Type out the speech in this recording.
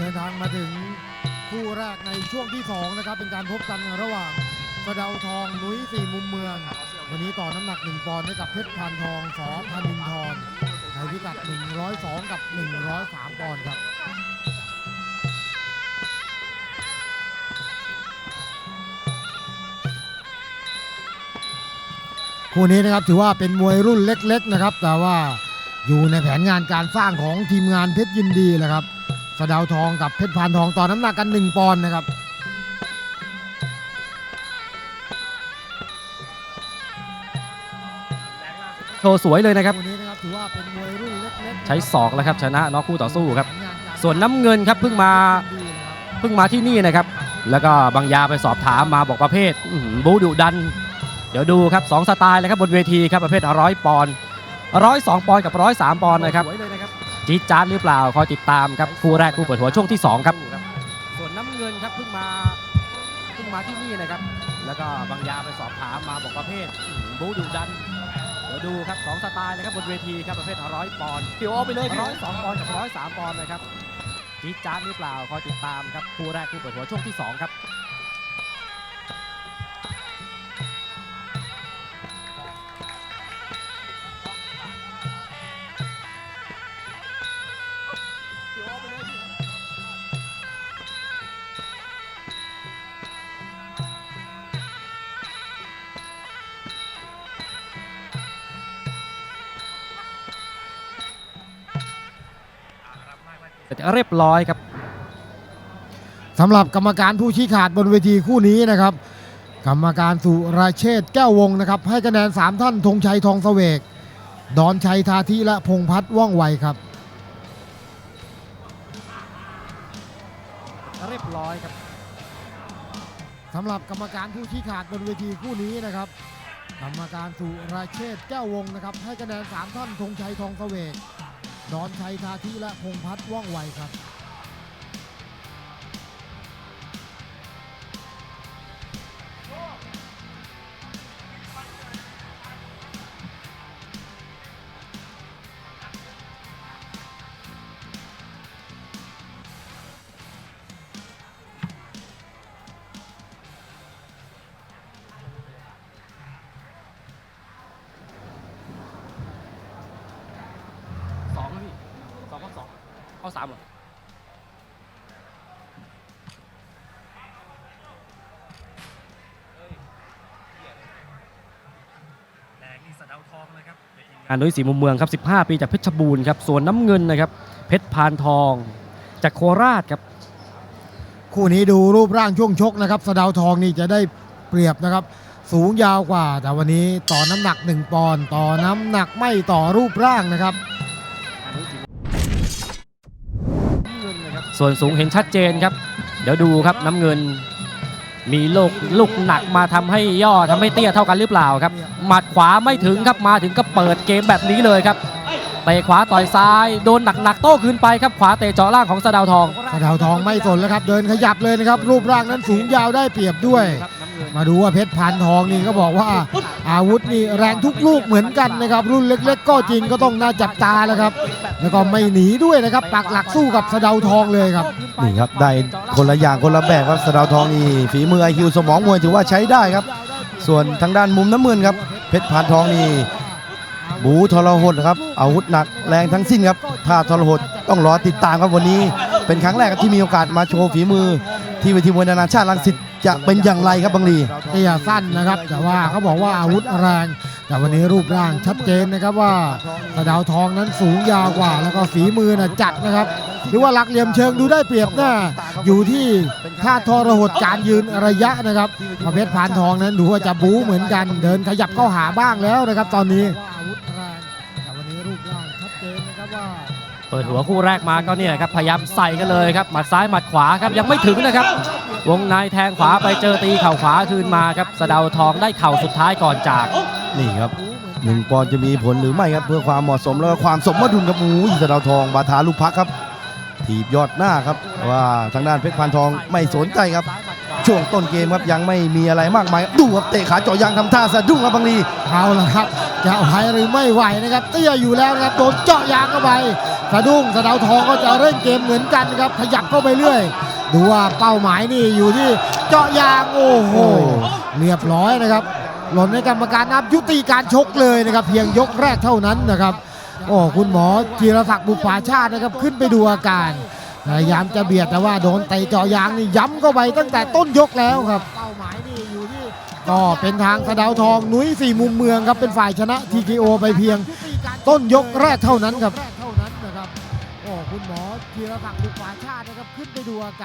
เดินทางมาถึงคู่แรกในช่วงที่สองนะครับเป็นการพบกันระหว่างสะเดาทองนุ้ยสี่มุมเมือง วันนี้ต่อน้ำหนักหนึ่งปอนด์ให้กับเพชรพานทองสองพานินทรในพิกัด 102 กับ 103 ปอนด์ครับคู่นี้นะครับถือว่าเป็นมวยรุ่นเล็ก ๆ นะครับ แต่ว่าอยู่ในแผนงานการสร้างของทีมงานเพชรยินดีแหละครับ สะเดาวทองกับเพชรพานทองต่อน้ำหนักกัน 1 ปอนด์นะครับ โชว์สวยเลยนะครับคู่นี้นะครับถือว่าเป็นมวยรุ่นเล็กๆใช้ศอกแล้วครับชนะน็อกคู่ต่อสู้ครับแผงานการส่วนน้ำเงินครับเพิ่งมาดีนะครับเพิ่งมาที่นี่นะครับ แล้วก็บางยาไปสอบถามมาบอกประเภทอื้อหือบูดุดัน เดี๋ยวดูครับสองสไตล์เลยครับบนเวทีครับประเภทร้อยปอนด์ร้อยสองปอนด์กับร้อยสามปอนด์นะครับ จี๊ดจ๊าดหรือเปล่าคอยติดตามครับคู่แรกคู่เปิดหัวช่วงที่สองครับ ส่วนน้ำเงินครับเพิ่งมาเพิ่งมาที่นี่นะครับ แล้วก็บางยาไปสอบถามมาบอกประเภทอื้อหือบูดุดันเดี๋ยวดูครับสองสไตล์เลยครับบนเวทีครับประเภทร้อยปอนด์เดี๋ยวเอาไปเลยร้อยสองปอนด์กับร้อยสามปอนด์นะครับจี๊ดจ๊าดหรือเปล่าคอยติดตามครับคู่แรกคู่เปิดหัวช่วงที่สองครับ เสร็จเรียบร้อยครับสำหรับกรรมการผู้ชี้ขาดบนเวทีคู่นี้นะครับ กรรมการสุรเชษฐ์แก้ววงนะครับ ให้คะแนน 3 ท่านธงชัยทองเสวก ดอนชัยทาธิและพงษ์พัฒน์ว่องไวครับ เรียบร้อยครับสำหรับกรรมการผู้ชี้ขาดบนเวทีคู่นี้นะครับ กรรมการสุรเชษฐ์แก้ววงนะครับ ให้คะแนน 3 ท่านธงชัยทองเสวก ดอนชัยทาธิและพงพัฒน์ว่องไวครับ อาสามเหรออันนุ้ยสีมุมเมืองครับ 15 ปีจากเพชรบูรณ์ครับ ส่วนน้ำเงินนะครับ เพชรพานทอง จากโคราชครับ คู่นี้ดูรูปร่างช่วงชกนะครับ สะเดาวทองนี่จะได้เปรียบนะครับ สูงยาวกว่า แต่วันนี้ต่อน้ำหนัก 1 ปอนด์ ต่อน้ำหนักไม่ต่อรูปร่างนะครับ ส่วนสูงเห็นชัดเจนครับ เดี๋ยวดูครับน้ำเงิน มีลูกลูกหนักมาทำให้ย่อทำให้เตี้ยเท่ากันหรือเปล่าครับ หมัดขวาไม่ถึงครับมาถึงก็เปิดเกมแบบนี้เลยครับเตะขวาต่อยซ้าย โดนหนักๆโต้คืนไปครับขวาเตะเจาะล่างของสะเดาวทองสะเดาวทองไม่สนแล้วครับ เดินขยับเลยนะครับ รูปร่างนั้นสูงยาวได้เปรียบด้วย มาดูว่าเพชรพันทองนี่ก็บอกว่า อาวุธนี่แรงทุกลูกเหมือนกันนะครับ รุ่นเล็ก ๆ ก็จริงก็ต้องน่าจับตาแล้วครับ แล้วก็ไม่หนีด้วยนะครับปักหลักสู้กับสะเดาวทองเลยครับ นี่ครับได้คนละอย่างคนละแบบครับสะเดาวทองนี่ฝีมือไอคิวสมองมวยถือว่าใช้ได้ครับ ส่วนทางด้านมุมน้ำเงินครับเพชรพานทองนี่บูทรหดครับอาวุธหนักแรงทั้งสิ้นครับถ้าทรหดต้องรอติดตามครับวันนี้ เป็นครั้งแรกครับที่มีโอกาสมาโชว์ฝีมือ ที่เวทีมวยนานาชาติลังสิตจะเป็นอย่างไรครับบังลีเตี้ยสั้นนะครับ แต่ว่าเขาบอกว่าอาวุธแรง แต่วันนี้รูปร่างชัดเจนนะครับว่าสะดาวทองนั้นสูงยาวกว่า แล้วก็ฝีมือน่ะจัดนะครับ หรือว่าหลักเหลี่ยมเชิงดูได้เปรียบหน้าอยู่ที่ท่าทอรหดการยืนระยะนะครับประเภทพานทองนั้นดูว่าจะบู๊เหมือนกัน เดินขยับเข้าหาบ้างแล้วนะครับ ตอนนี้เปิดหัวคู่แรกมาก็เนี่ยครับพยายามใส่กันเลยครับหมัดซ้ายหมัดขวาครับยังไม่ถึงนะครับ วงในแทงขวาไปเจอตีเข่าขวาคืนมาครับสะดาวทองได้เข่าสุดท้ายก่อนจาก นี่ครับหนึ่งปอนด์จะมีผลหรือไม่ครับ เพื่อความเหมาะสมแล้วก็ความสมดุลกับหมูสะเดาวทองบาทาลูกพักครับ ถีบยอดหน้าครับว่าทางด้านเพชรพานทองไม่สนใจครับ ช่วงต้นเกมครับยังไม่มีอะไรมากมายดูครับเตะขาเจาะยางทำท่าสะดุ้งครับบางลีเอาละครับจะไหวหรือไม่ไหวนะครับ เตี้ยอยู่แล้วนะครับโดนเจาะยางเข้าไปสะดุ้งสะเดาวทองก็จะเร่งเกมเหมือนกันครับขยับเข้าไปเรื่อยดูว่าเป้าหมายนี่อยู่ที่เจาะยางโอ้โหเรียบร้อยนะครับ หล่นในกรรมการนับยุติการชกเลยนะครับ เพียงยกแรกเท่านั้นนะครับ โอ้คุณหมอจีรศักดิ์บุปผาชาตินะครับขึ้นไปดูอาการพยายามจะเบียดแต่ว่าโดนเตะเจาะยางนี่ย้ำเข้าไปตั้งแต่ต้นยกแล้วครับเป้าหมายนี่อยู่ที่ก็เป็นทางสะดาวทองหนุ้ยสี่มุมเมืองครับเป็นฝ่ายชนะ TKO ไปเพียงต้นยกแรกเท่านั้นครับเท่านั้นนะครับโอ้คุณหมอจีรศักดิ์บุปผาชาตินะครับขึ้นไปดูอาการ